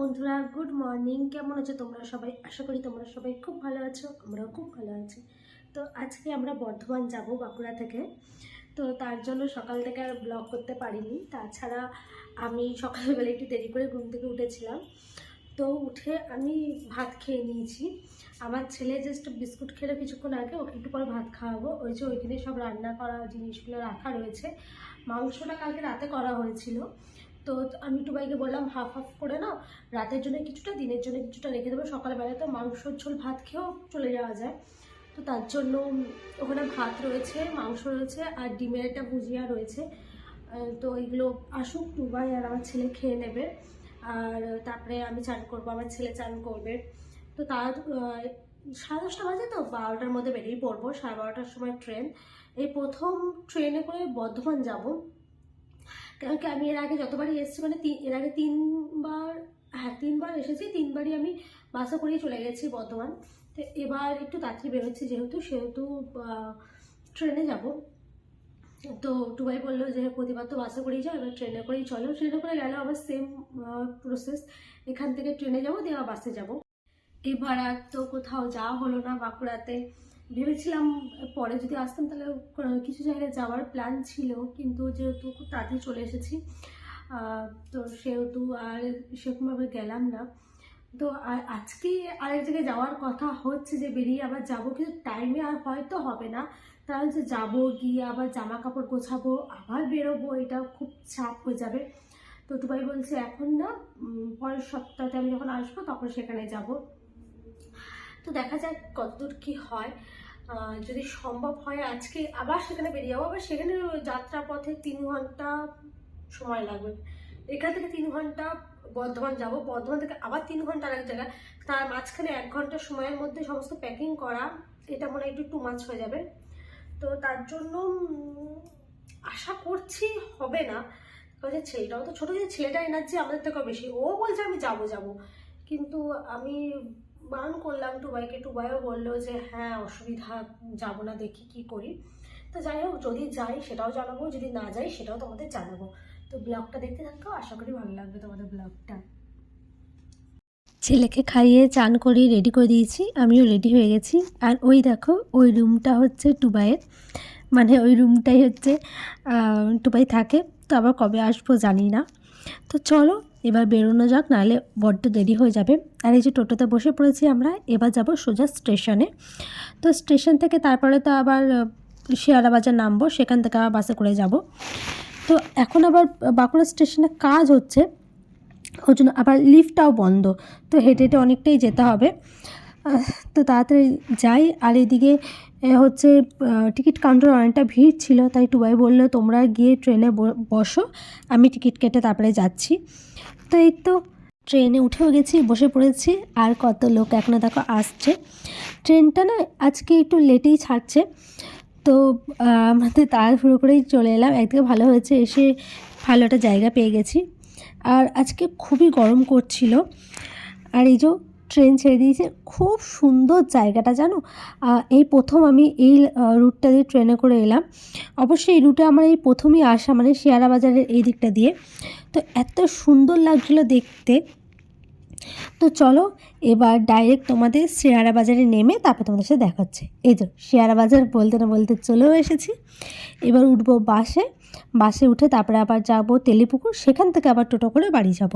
বন্ধুরা good morning কেমন আছো তোমরা সবাই? আশা করি তোমরা সবাই খুব ভালো আছো, আমরাও খুব ভালো আছি। তো আজকে আমরা বর্ধমান যাব বাঁকুড়া থেকে। তো তার জন্য সকাল থেকে আর ব্লগ করতে পারিনি। তাছাড়া আমি সকালবেলা একটু দেরি করে ঘুম থেকে উঠেছিলাম। তো উঠে আমি ভাত খেয়ে নিয়েছি। আমার ছেলে জাস্ট বিস্কুট খেলে কিছুক্ষণ আগে, ওকে একটু পরে ভাত খাওয়াবো। ওই যে ওইখানে সব রান্না করা জিনিসগুলো রাখা রয়েছে। মাংসটা কালকে রাতে করা হয়েছিল। তো আমি টুবাইকে বললাম হাফ হাফ করে নাও, রাতের জন্য কিছুটা, দিনের জন্য কিছুটা রেখে দেবো সকালবেলা তো মাংসর ঝোল, ভাত খেয়েও চলে যাওয়া যায়। তো তার জন্য ওখানে ভাত রয়েছে, মাংস রয়েছে আর ডিমের একটা ভুজিয়া রয়েছে। তো এগুলো আসুক টুবাই আর আমার ছেলে খেয়ে নেবে। আর তারপরে আমি চান করব, আমার ছেলে চান করবে। তো তার সাড়ে দশটা বাজে তো, বারোটার মধ্যে বেরিয়ে পড়ব, সাড়ে বারোটার সময় ট্রেন। এই প্রথম ট্রেনে করে বর্ধমান যাব। কারণ কি আমি এর আগে যতবারই এসেছি মানে এর আগে তিনবার হ্যাঁ তিনবার এসেছি, তিনবারই আমি বাসে করেই চলে গেছি বর্ধমান। তো এবার একটু তাড়াতাড়ি বেরোচ্ছি যেহেতু, সেহেতু ট্রেনে যাব। তো টুবাই বলল যে প্রতিবার তো বাসে করেই যাও, এবার ট্রেনে করেই চলো। ট্রেনে করে গেলে, আবার সেম প্রসেস এখান থেকে ট্রেনে যাব, দিয়ে বাসে যাব। এবার আর তো কোথাও যাওয়া হলো না বাঁকুড়াতে। ভেবেছিলাম পরে যদি আসতাম তাহলে কিছু জায়গায় যাওয়ার প্ল্যান ছিল, কিন্তু যেহেতু খুব তাড়াতাড়ি চলে এসেছি তো সেহেতু আর সেরকমভাবে গেলাম না। তো আজকে আরেক জায়গায় যাওয়ার কথা হচ্ছে যে বেরিয়ে আবার যাব, কিন্তু টাইমে আর হয়তো হবে না। তাহলে যে যাব, গিয়ে আবার জামা কাপড় গোছাবো, আবার বেরোবো, এটা খুব চাপ হয়ে যাবে। তো টুবাই বলছে এখন না পরের সপ্তাহে আমি যখন আসব তখন সেখানে যাব। তো দেখা যাক কতদূর কি হয়। যদি সম্ভব হয় আজকে আবার সেখানে বেরিয়ে যাব। আবার সেখানে যাত্রা পথে তিন ঘণ্টা সময় লাগবে। এখান থেকে তিন ঘণ্টা বর্ধমান যাব। বর্ধমান থেকে আবার তিন ঘণ্টা আরেক জায়গা তার মাঝখানে এক ঘণ্টা সময়ের মধ্যে সমস্ত প্যাকিং করা, এটা মনে হয় একটু টু মাছ হয়ে যাবে। তো তার জন্য আশা করছি হবে না। যে ছেলেটাও তো ছোটো, যে ছেলেটা এনার্জি আমাদের থেকেও বেশি। ও বলছে আমি যাব যাব। কিন্তু আমি বারণ করলাম, টুবাইকে। টুবাইও বলল যে হ্যাঁ অসুবিধা, যাব না দেখি কি করি। তো যাই হোক, যদি যাই সেটাও জানাব, যদি না যাই সেটাও তোমাদের জানাব। তো ব্লগটা দেখতে থাকো, আশা করি ভালো লাগবে তোমাদের ব্লগটা। ছেলেকে খাইয়ে চান করিয়ে রেডি করে দিয়েছি, আমিও রেডি হয়ে গেছি। আর ওই দেখো, ওই রুমটা হচ্ছে টুবাইয়ের। মানে ওই রুমটাই হচ্ছে টুবাই থাকে। তো আবার কবে আসব জানি না। তো চলো এবার বেরোনো যাক নাহলে বড্ড দেরি হয়ে যাবে। আর এই যে টোটোতে বসে পড়েছি আমরা এবার যাব সোজা স্টেশনে। তো স্টেশন থেকে তারপরে তো আবার আহ, শিয়ারা বাজার নামবো সেখান থেকে আবার বাসে করে যাব। তো এখন আবার বাঁকুড়া স্টেশনে কাজ হচ্ছে ওই জন্য আবার লিফটটাও বন্ধ তো হেঁটে হেঁটে অনেকটাই যেতে হবে। তো তাড়াতাড়ি যাই আর এদিকে হচ্ছে টিকিট কাউন্টার অনেকটা ভিড় ছিল, তাই টুবাই বলল, তোমরা গিয়ে ট্রেনে বসো, আমি টিকিট কেটে তারপরে যাচ্ছি। তো এই তো ট্রেনে উঠেও গেছি, বসে পড়েছি, আর কত লোক এখনও দেখো আসছে। ট্রেনটা না আজকে একটু লেটেই ছাড়ছে, তো আমাদের তাড়াহুড়ো করেই চলে এলাম, একদিকে ভালো হয়েছে, এসে ভালো একটা জায়গা পেয়ে গেছি। আর আজকে খুবই গরম করছিল, আর এই যে ট্রেন ছেড়ে দিয়েছে। খুব সুন্দর জায়গাটা জানো? এই প্রথম আমি এই রুটটা দিয়ে ট্রেনে করে এলাম। অবশ্যই এই রুটে আমার এই প্রথমই আসা মানে শিয়ারা বাজারের এই দিকটা দিয়ে। তো এত সুন্দর লাগছিল দেখতে। তো চলো, এবার ডাইরেক্ট তোমাদের শেয়ারা বাজারে নেমে তারপর তোমাদের সাথে দেখা হচ্ছে। এই তো শেয়ারা বাজার বলতে না বলতে চলেও এসেছি। এবার উঠবো বাসে। বাসে উঠে তারপরে আবার যাব তেলিপুকুর। সেখান থেকে আবার টোটো করে বাড়ি যাব।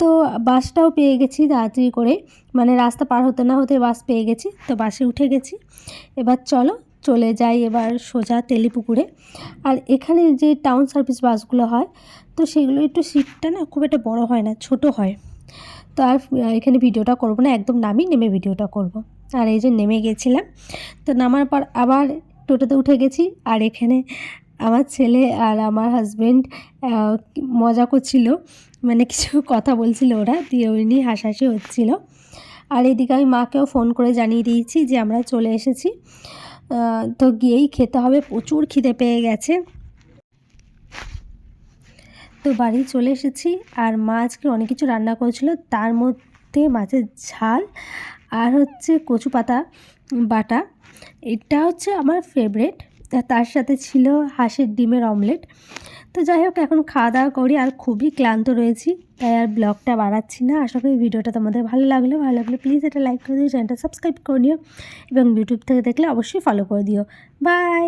তো বাসটাও পেয়ে গেছি তাড়াতাড়ি করে। মানে রাস্তা পার হতে না হতে বাস পেয়ে গেছি, তো বাসে উঠে গেছি। এবার চলো, চলে যাই এবার সোজা তেলিপুকুরে। আর এখানে যে টাউন সার্ভিস বাসগুলো হয়, তো সেগুলো একটু সিটটা না খুব একটা বড় হয় না, ছোট হয়। তো আর এখানে ভিডিওটা করব না, একদম নামি নেমে ভিডিওটা করব। আর এই যে নেমে গেছিলাম, তো নামার পর আবার টোটোতে উঠে গেছি। আর এখানে আমার ছেলে আর আমার হাজব্যান্ড মজা করছিল। মানে কিছু কথা বলছিল ওরা, দিয়ে ওই নিয়ে হাসাহাসি হচ্ছিল। আর এদিকে আমি মাকেও ফোন করে জানিয়ে দিয়েছি যে আমরা চলে এসেছি। তো গিয়েই খেতে হবে, প্রচুর খিদে পেয়ে গেছে। তো বাড়ি চলে এসেছি, আর মা আজকে অনেক কিছু রান্না করেছিল, তার মধ্যে মাছের ঝাল আর হচ্ছে কচু পাতা বাটা। এটা হচ্ছে আমার ফেভারেট তার সাথে ছিল হাঁসের ডিমের অমলেট তো যাই হোক, এখন খাওয়া দাওয়া করি আর খুবই ক্লান্ত রয়েছি, তাই আর ব্লগটা বাড়াচ্ছি না। আশা করি ভিডিওটা তোমাদের ভালো লাগল। ভালো লাগলে প্লিজ এটা লাইক করে দিও চ্যানেলটা সাবস্ক্রাইব করে নিও এবং ইউটিউব থেকে দেখলে অবশ্যই ফলো করে দিও। বাই